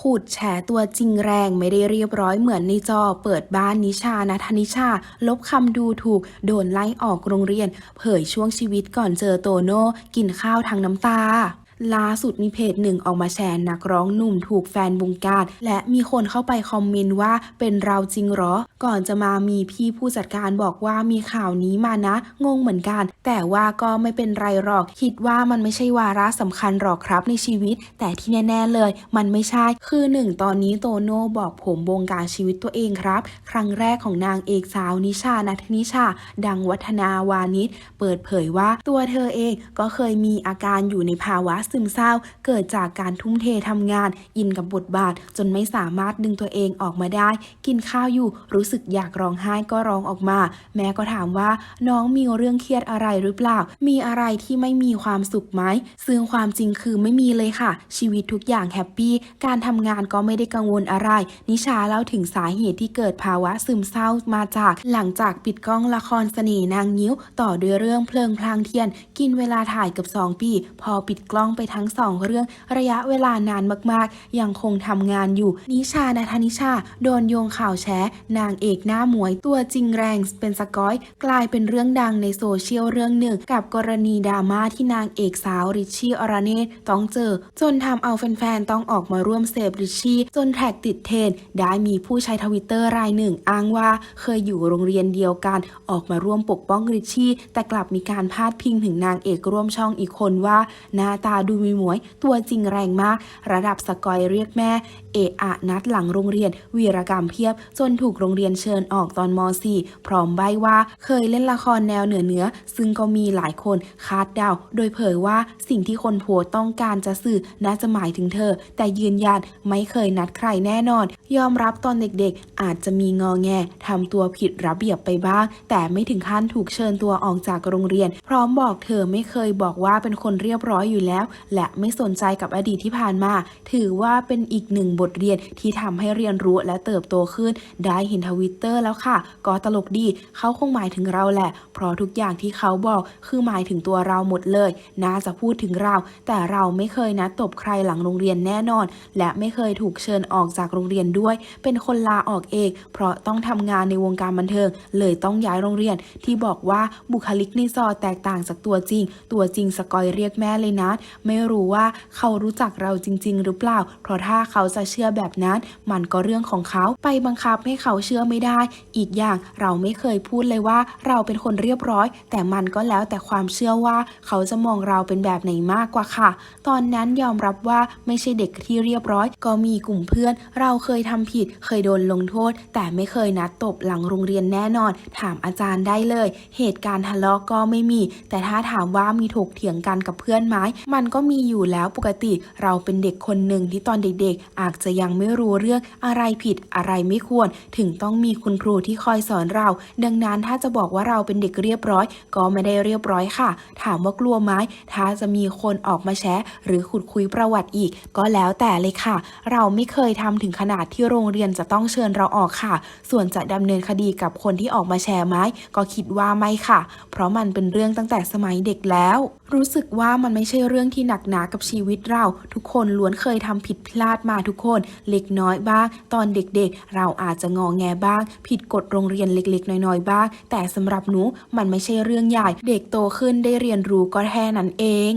ขุดแฉตัวจริงแรงไม่ได้เรียบร้อยเหมือนในจอ เปิดบ้านนิชานะธนิชา ลบคำดูถูก โดนไล่ออกโรงเรียน เผยช่วงชีวิตก่อนเจอโตโน่กินข้าวทางน้ำตา ล่าสุดมีเพจหนึ่งออกมาแชร์นักร้องหนุ่มถูกแฟนบงการและมีคนเข้าไปคอมเมนต์ว่าเป็นเราจริงเหรอ ก่อนจะมามีพี่ผู้จัดการบอกว่ามีข่าวนี้มานะ งงเหมือนกัน แต่ว่าก็ไม่เป็นไรหรอก คิดว่ามันไม่ใช่วาระสำคัญหรอกครับในชีวิต แต่ที่แน่ ๆเลย มันไม่ใช่ คือหนึ่งตอนนี้โตโน่บอกผมบงการชีวิตตัวเองครับ ครั้งแรกของนางเอกสาวนิชานัทนิชา ดังวัฒนาวานิชเปิดเผยว่าตัวเธอเองก็เคยมีอาการอยู่ในภาวะซึมเศร้า เกิดจากการทุ่มเททำงาน อินกับบทบาท จนไม่สามารถดึงตัวเองออกมาได้ กินข้าวอยู่รู้สึกอยากร้องไห้ก็ร้องออกมา แม่ก็ถามว่าน้องมีเรื่องเครียดอะไรหรือเปล่า มีอะไรที่ไม่มีความสุขไหมซึ่งความจริงคือไม่มีเลยค่ะ ชีวิตทุกอย่างแฮปปี้การทำงานก็ไม่ได้กังวลอะไร นิชาเล่าถึงสาเหตุที่เกิดภาวะซึมเศร้ามาจาก หลังจากปิดกล้องละครเสน่ห์นางนิ้ว ต่อด้วยเรื่องเพลิงพลางเทียน กินเวลาถ่ายกับ 2 ปี พอปิดกล้องไปทั้ง2เรื่องระยะเวลานานมากๆ ยังคงทำงานอยู่ นิชานาธนิชา โดนโยงข่าวแชนางเอกหน้าหมวยตัวจริงแรงเป็นสกอย กลายเป็นเรื่องดังในโซเชียลเรื่องหนึ่ง กับกรณีดราม่าที่นางเอกสาวริชชี่อรเนตต้องเจอ จนทำเอาแฟนๆ ต้องออกมาร่วมเซฟริชชี่ จนแท็กติดเทรนได้มีผู้ใช้ทวิตเตอร์รายหนึ่ง อ้างว่าเคยอยู่โรงเรียนเดียวกัน ออกมาร่วมปกป้องริชชี่ แต่กลับมีการพาดพิงถึงนางเอกร่วมช่องอีกคนว่าหน้าตาดูมีหมวย ตัวจริงแรงมาก ระดับสกอยเรียกแม่ เอะอะนัดหลังโรงเรียน วีรกรรมเพียบ จนถูกโรงเรียนเชิญออกตอนม .4 พร้อมใบว่า เคยเล่นละครแนวเหนือเนื้อ ซึ่งก็มีหลายคนคาดเดาโดยเผยว่าสิ่งที่คนโพสต์ต้องการจะสื่อน่าจะหมายถึงเธอ แต่ยืนยันไม่เคยนัดใครแน่นอน ยอมรับตอนเด็กๆ อาจจะมีงอแงทำตัวผิดระเบียบไปบ้าง แต่ไม่ถึงขั้นถูกเชิญตัวออกจากโรงเรียน พร้อมบอกเธอไม่เคยบอกว่าเป็นคนเรียบร้อยอยู่แล้วและไม่สนใจกับอดีตที่ผ่านมา ถือว่าเป็นอีกหนึ่งบทเรียนที่ทำให้เรียนรู้และเติบโตขึ้น ได้เห็นทวิตเตอร์แล้วค่ะ ก็ตลกดีเขาคงหมายถึงเราแหละ เพราะทุกอย่างที่เขาบอกคือหมายถึงตัวเราหมดเลย น่าจะพูดถึงเรา แต่เราไม่เคยนัดตบใครหลังโรงเรียนแน่นอน และไม่เคยถูกเชิญออกจากโรงเรียนด้วย เป็นคนลาออกเอง เพราะต้องทำงานในวงการบันเทิง เลยต้องย้ายโรงเรียน ที่บอกว่าบุคลิกในซอแตกต่างจากตัวจริง ตัวจริงสกอยเรียกแม่เลยนะไม่รู้ว่าเขารู้จักเราจริง ๆ หรือเปล่า เพราะถ้าเขาจะเชื่อแบบนั้น มันก็เรื่องของเขาไปบังคับให้เขาเชื่อไม่ได้ อีกอย่างเราไม่เคยพูดเลยว่าเราเป็นคนเรียบร้อย แต่มันก็แล้วแต่ความเชื่อว่าเขาจะมองเราเป็นแบบไหนมากกว่าค่ะ ตอนนั้นยอมรับว่าไม่ใช่เด็กที่เรียบร้อย ก็มีกลุ่มเพื่อน เราเคยทำผิด เคยโดนลงโทษ แต่ไม่เคยนัดตบหลังโรงเรียนแน่นอน ถามอาจารย์ได้เลย เหตุการณ์ทะเลาะก็ไม่มี แต่ถ้าถามว่ามีถกเถียงกันกับเพื่อนไหมมันก็มีอยู่แล้วปกติเราเป็นเด็กคนหนึ่งที่ตอนเด็กๆ อาจจะยังไม่รู้เรื่องอะไรผิดอะไรไม่ควร ถึงต้องมีคุณครูที่คอยสอนเรา ดังนั้นถ้าจะบอกว่าเราเป็นเด็กเรียบร้อย ก็ไม่ได้เรียบร้อยค่ะ ถามว่ากลัวไหมถ้าจะมีคนออกมาแชร์หรือขุดคุยประวัติอีก ก็แล้วแต่เลยค่ะ เราไม่เคยทำถึงขนาดที่โรงเรียนจะต้องเชิญเราออกค่ะ ส่วนจะดำเนินคดีกับคนที่ออกมาแชร์ไหมก็คิดว่าไม่ค่ะ เพราะมันเป็นเรื่องตั้งแต่สมัยเด็กแล้ว รู้สึกว่ามันไม่ใช่เรื่องที่หนักหนากับชีวิตเรา ทุกคนล้วนเคยทำผิดพลาดมาทุกคน เล็กน้อยบ้าง ตอนเด็กๆ เราอาจจะงอแงบ้าง ผิดกฎโรงเรียนเล็กๆ น้อยๆ บ้าง แต่สำหรับหนูมันไม่ใช่เรื่องใหญ่ เด็กโตขึ้นได้เรียนรู้ก็แค่นั้นเอง